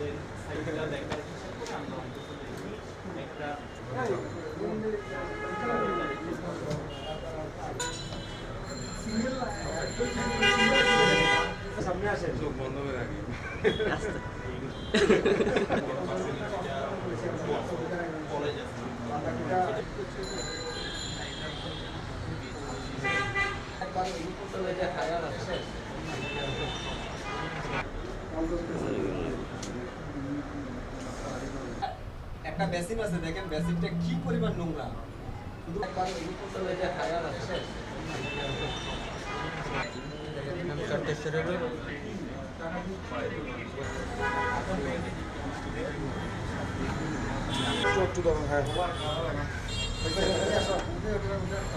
আমাদের সাইকেলটা দেখার সামনে আসে চোখ বন্ধ করে আগে বেসিন আছে দেখেন বেসিনটা কি পরিমাণ নোংরা শুধু একবার এই বোতলে যে হায়ার আছে একটু ধরুন হ্যাঁ